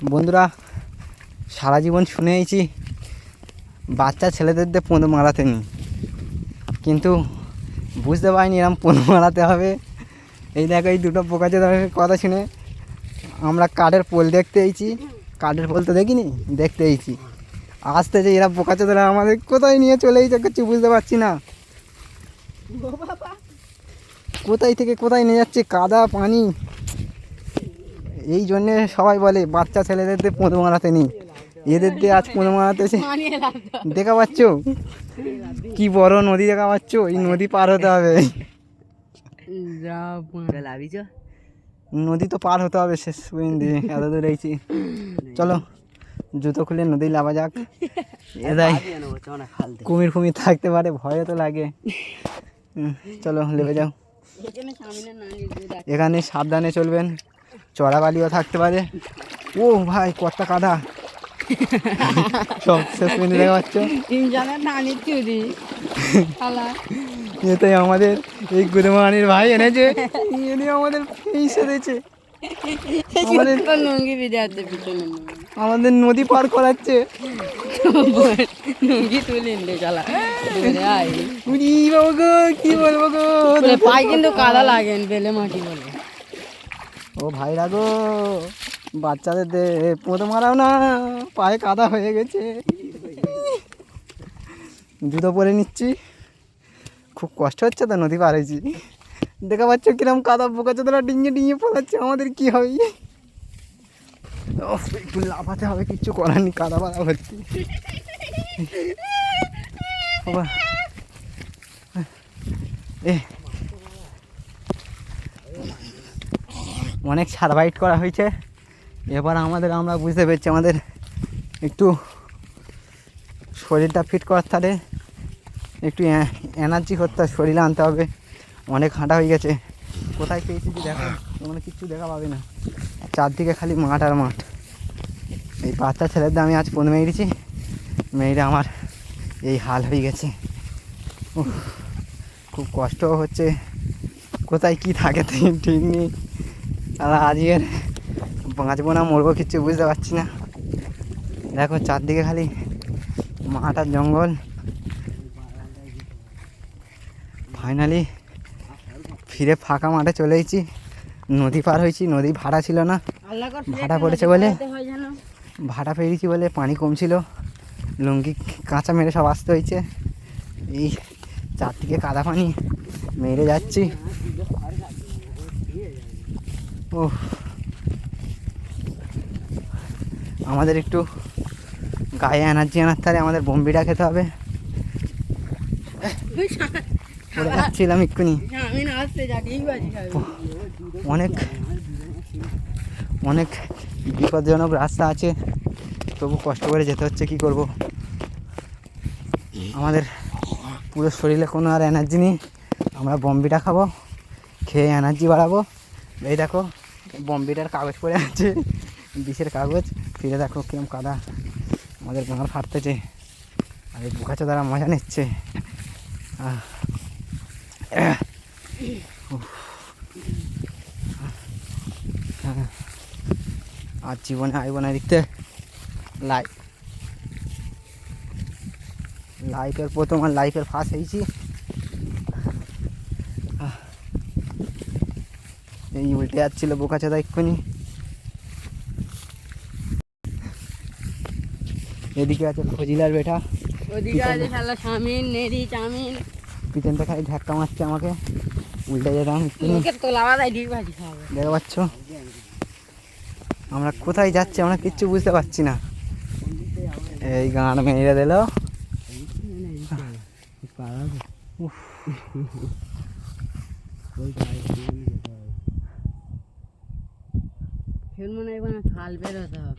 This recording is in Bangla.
বন্ধুরা সারা জীবন শুনেইছি বাচ্চা ছেলেদের দিয়ে পোঁদ মারাতে নি কিন্তু বুঝতে পারিনি এরম পোঁদ মারাতে হবে। এই দেখো এই দুটো পোকা চোদার কথা শুনে। আমরা কাঠের পোল দেখতে এইছি কাঠের পোল তো দেখিনি দেখতে এইছি আসতে যে এরা পোকা চোদারা আমাদের কোথায় নিয়ে চলে এইছে কিছু বুঝতে পারছি না। কোথায় থেকে কোথায় নিয়ে যাচ্ছে কাদা পানি। এই জন্যে সবাই বলে, বাচ্চা ছেলেদের দিয়ে পোঁদ মারাতে নেই। এদের দিয়ে আজ পোঁদ মারাতে দেখা পাচ্ছ? কি বড় নদী দেখা পাচ্ছ? এই নদী পার হতে হবে। নদী তো পার হতে হবে শেষ পর্যন্ত, এত দূর এইছি চলো, জুতো খুলে নদী লাভা যাক। এদাই কুমির ফুমির থাকতে পারে, ভয়ও তো লাগে। চলো, লেবে যাও। এখানে সাবধানে চলবেন। চড়া বালিও থাকতে পারে। ও ভাই কত কাদা। সব শেষ পর্যন্ত দেখা পাচ্ছ এটাই আমাদের এই গুরুমানির ভাই এনেছে। এনে আমাদের ফেসে দিয়েছে আমাদের নদী পার করাচ্ছে। লুঙ্গি তুলে চালা কি বলব গো। পায়ে কিন্তু কাদা লাগেন বেলে মাটি বলে। ও ভাইরা গো বাচ্চাদের দে, পোঁত মারাও না, পায়ে কাদা হয়ে গেছে। জুতো পরে নিচ্ছি। খুব কষ্ট হচ্ছে তো, নদী পার হয়েছি। দেখা পাচ্ছ কিরম কাদা পোকা চোদরা ডিঙে ডিঙে পড়াচ্ছে আমাদের কি হবে? একটু লাফাতে হবে, কিচ্ছু করার নেই, কাদা পাড়া ভর্তি। এ অনেক সার্ভাইভ করা হয়েছে। এবার আমাদের, আমরা বুঝতে পেরেছি আমাদের একটু শরীরটা ফিট করার হবে একটু এনার্জি করতে শরীরে আনতে হবে। অনেক হাঁটা হয়ে গেছে। কোথায় পেয়েছি যে দেখো তোমরা কিচ্ছু দেখা পাবে না। চারদিকে খালি মাঠ আর মাঠ। এই বাচ্চা ছেলেদের আমি আজ পনেরো মেরেছি মেয়েরা আমার এই হাল হয়ে গেছে। খুব কষ্ট হচ্ছে। কোথায় কি থাকে ঠিক নেই। আর আজকের বাঁচবো না মরবো কিচ্ছু বুঝতে পারছি না। দেখো চারদিকে খালি মাঠ আর জঙ্গল। ফাইনালি ফিরে ফাঁকা মাঠে চলে এসেছি। নদী পার হয়েছি নদী ভাড়া ছিল না। ভাড়া পড়েছে বলে? ভাড়া পেরিয়েছি বলে পানি কম ছিল লুঙ্গি কাঁচা মেরে সব আসতে হয়েছে। এই চারদিকে কাদা পানি মেরে যাচ্ছি। ও আমাদের একটু গায়ে এনার্জি আনার তাহলে আমাদের বম্বিটা খেতে হবে। যাচ্ছিলাম এক্ষুনি। অনেক অনেক বিপজ্জনক রাস্তা আছে তবু কষ্ট করে যেতে হচ্ছে কি করব? আমাদের পুরো শরীরে কোনো আর এনার্জি নেই আমরা বম্বিটা খাব খেয়ে এনার্জি বাড়াবো। এই দেখো বম্বিটার কাগজ পড়ে আছে বিষের কাগজ। ফিরে দেখো কিরম কাদা। আমাদের গাঁড় ফাটতেছে আর এই বুকাচো দ্বারা মজা নিচ্ছে। আর জীবনে আইব না দেখতে। লাইফ লাইফের প্রথম আর লাইফের ফার্স্ট হয়েছি। এই উল্টে যাচ্ছিল বোকা চাদা এক্ষুনি। এদিকে আছে খজিলার বেটা। ওদিকে আছে শালা স্বামীন নেড়ি চামিন পিছনটা খালি ধাক্কা মারছে আমাকে। উল্টে যেতাম দেখতে পাচ্ছ? আমরা কোথায় যাচ্ছি আমরা কিচ্ছু বুঝতে পারছি না। এই গান মেরে দিল। উফ। ফের মনে হয় খাল বেরোতে হবে।